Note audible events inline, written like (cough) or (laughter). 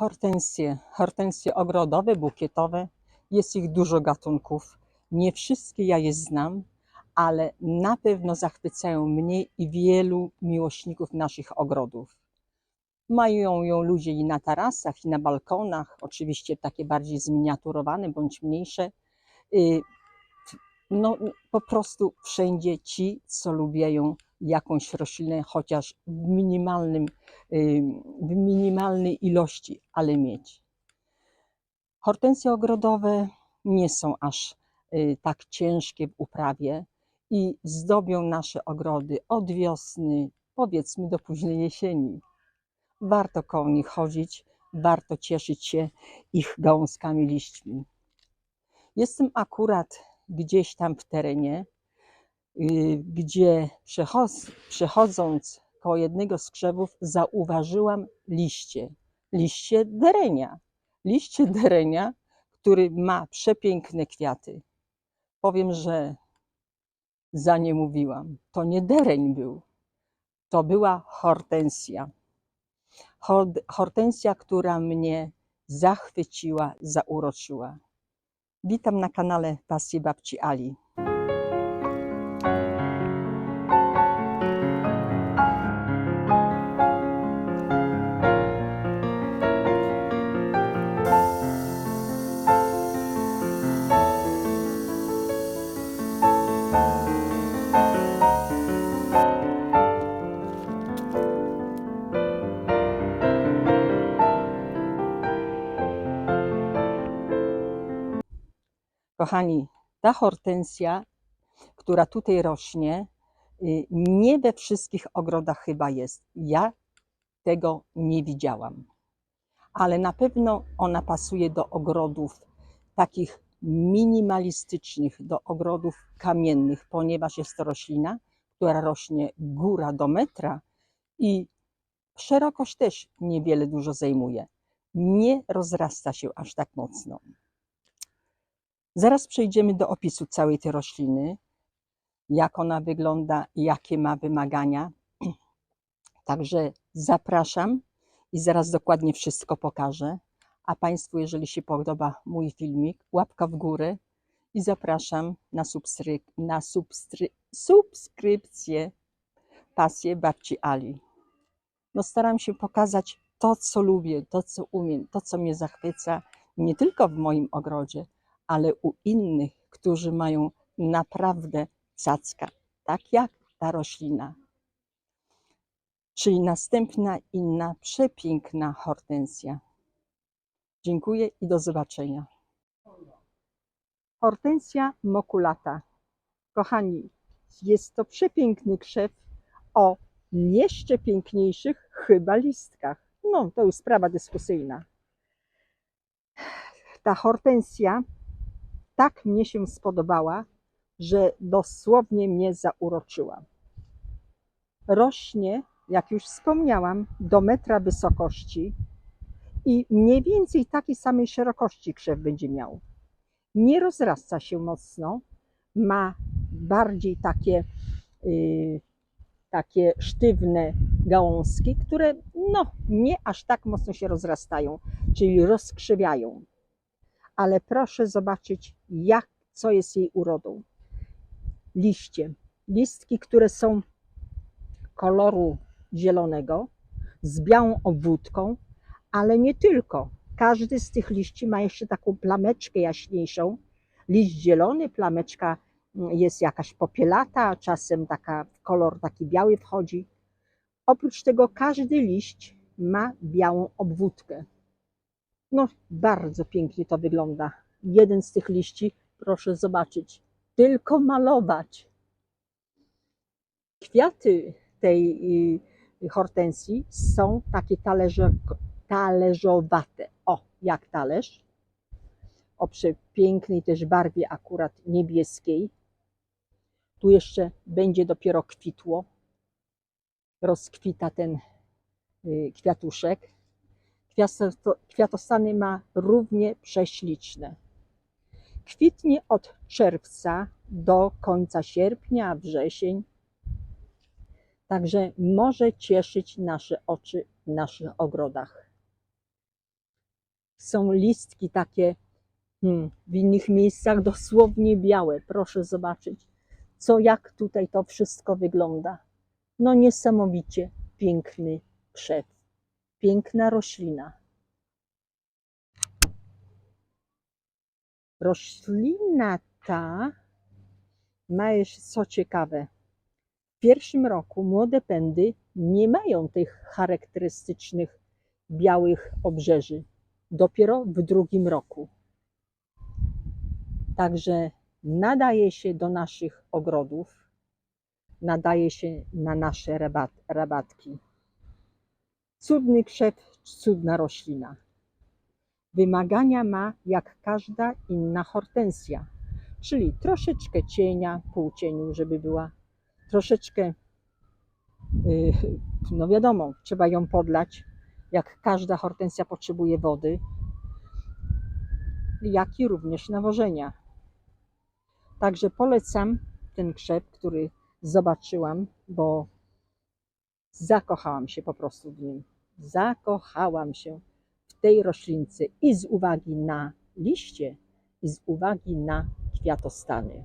Hortensje, hortensje ogrodowe, bukietowe. Jest ich dużo gatunków. Nie wszystkie ja je znam, ale na pewno zachwycają mnie i wielu miłośników naszych ogrodów. Mają ją ludzie i na tarasach, i na balkonach, oczywiście takie bardziej zminiaturowane bądź mniejsze. Y, No, po prostu wszędzie ci, co lubią jakąś roślinę, chociaż w minimalnym w minimalnej ilości, ale mieć. Hortensje ogrodowe nie są aż y, tak ciężkie w uprawie i zdobią nasze ogrody od wiosny, powiedzmy do późnej jesieni. Warto koło nich chodzić, warto cieszyć się ich gałązkami, liśćmi. Jestem akurat gdzieś tam w terenie, gdzie przechodz- przechodząc koło jednego z krzewów zauważyłam liście, liście derenia. Liście derenia, który ma przepiękne kwiaty. Powiem, że za nie mówiłam. To nie dereń był, to była hortensja. Hortensja, która mnie zachwyciła, zauroczyła. Witam na kanale Pasje Babci Ali. Kochani, ta hortensja, która tutaj rośnie, y, nie we wszystkich ogrodach chyba jest. Ja tego nie widziałam. Ale na pewno ona pasuje do ogrodów takich minimalistycznych, do ogrodów kamiennych, ponieważ jest to roślina, która rośnie góra do metra i szerokość też niewiele dużo zajmuje. Nie rozrasta się aż tak mocno. Zaraz przejdziemy do opisu całej tej rośliny, jak ona wygląda, jakie ma wymagania. (clears throat) Także zapraszam i zaraz dokładnie wszystko pokażę. A Państwu, jeżeli się podoba mój filmik, łapka w górę i zapraszam na, na subskrypcję Pasję Babci Ali. No staram się pokazać to, co lubię, to, co umiem, to, co mnie zachwyca, nie tylko w moim ogrodzie, ale u innych, którzy mają naprawdę cacka, tak jak ta roślina. Czyli następna inna przepiękna hortensja. Dziękuję i do zobaczenia. Hortensja mokulata. Kochani, jest to przepiękny krzew o jeszcze piękniejszych chyba listkach. No, to już sprawa dyskusyjna. Ta hortensja tak mnie się spodobała, że dosłownie mnie zauroczyła. Rośnie, jak już wspomniałam, do metra wysokości i mniej więcej takiej samej szerokości krzew będzie miał. Nie rozrasta się mocno, ma bardziej takie, yy, takie sztywne gałązki, które no, nie aż tak mocno się rozrastają, czyli rozkrzywiają ale proszę zobaczyć, jak, co jest jej urodą. Liście, listki, które są koloru zielonego, z białą obwódką, ale nie tylko. Każdy z tych liści ma jeszcze taką plameczkę jaśniejszą. Liść zielony, plameczka jest jakaś popielata, czasem taka kolor taki biały wchodzi. Oprócz tego każdy liść ma białą obwódkę. No, bardzo pięknie to wygląda. Jeden z tych liści, proszę zobaczyć, tylko malować. Kwiaty tej y, hortensji są takie talerze, talerzowate. O, jak talerz. O przepięknej też barwie akurat niebieskiej. Tu jeszcze będzie dopiero kwitło. Rozkwita ten y, kwiatuszek. Kwiato- Kwiatostany ma równie prześliczne. Kwitnie od czerwca do końca sierpnia, wrzesień. Także może cieszyć nasze oczy w naszych ogrodach. Są listki takie hmm, w innych miejscach dosłownie białe. Proszę zobaczyć, co jak tutaj to wszystko wygląda. No niesamowicie piękny krzew, piękna roślina. Roślina ta ma jeszcze co ciekawe. W pierwszym roku młode pędy nie mają tych charakterystycznych białych obrzeży. Dopiero w drugim roku. Także nadaje się do naszych ogrodów, nadaje się na nasze rabat, rabatki. Cudny krzew, cudna roślina. Wymagania ma jak każda inna hortensja, czyli troszeczkę cienia, pół cieniu, żeby była, troszeczkę, yy, no wiadomo, trzeba ją podlać, jak każda hortensja potrzebuje wody, jak i również nawożenia. Także polecam ten krzew, który zobaczyłam, bo zakochałam się po prostu w nim. Zakochałam się w tej roślince i z uwagi na liście, i z uwagi na kwiatostany.